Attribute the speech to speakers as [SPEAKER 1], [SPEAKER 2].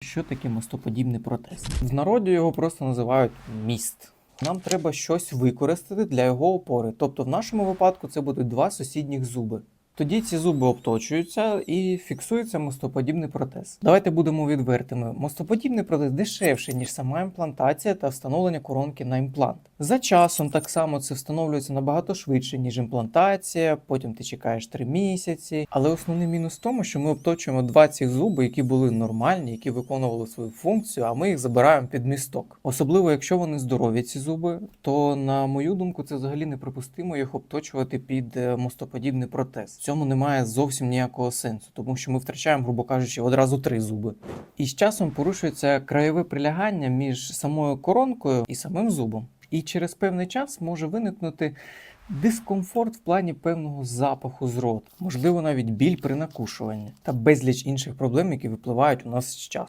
[SPEAKER 1] Що таке мостоподібний протез? В народі його просто називають міст. Нам треба щось використати для його опори. Тобто, в нашому випадку це будуть два сусідніх зуби. Тоді ці зуби обточуються і фіксується мостоподібний протез. Давайте будемо відвертими. Мостоподібний протез дешевший, ніж сама імплантація та встановлення коронки на імплант. За часом так само це встановлюється набагато швидше, ніж імплантація, потім ти чекаєш 3 місяці. Але основний мінус в тому, що ми обточуємо два ці зуби, які були нормальні, які виконували свою функцію, а ми їх забираємо під місток. Особливо, якщо вони здорові, ці зуби, то на мою думку, це взагалі неприпустимо їх обточувати під е, мостоподібний протез. Цьому немає зовсім ніякого сенсу, тому що ми втрачаємо, грубо кажучи, одразу три зуби. І з часом порушується краєве прилягання між самою коронкою і самим зубом. І через певний час може виникнути дискомфорт в плані певного запаху з рота, можливо, навіть біль при накушуванні та безліч інших проблем, які випливають у нас з часом.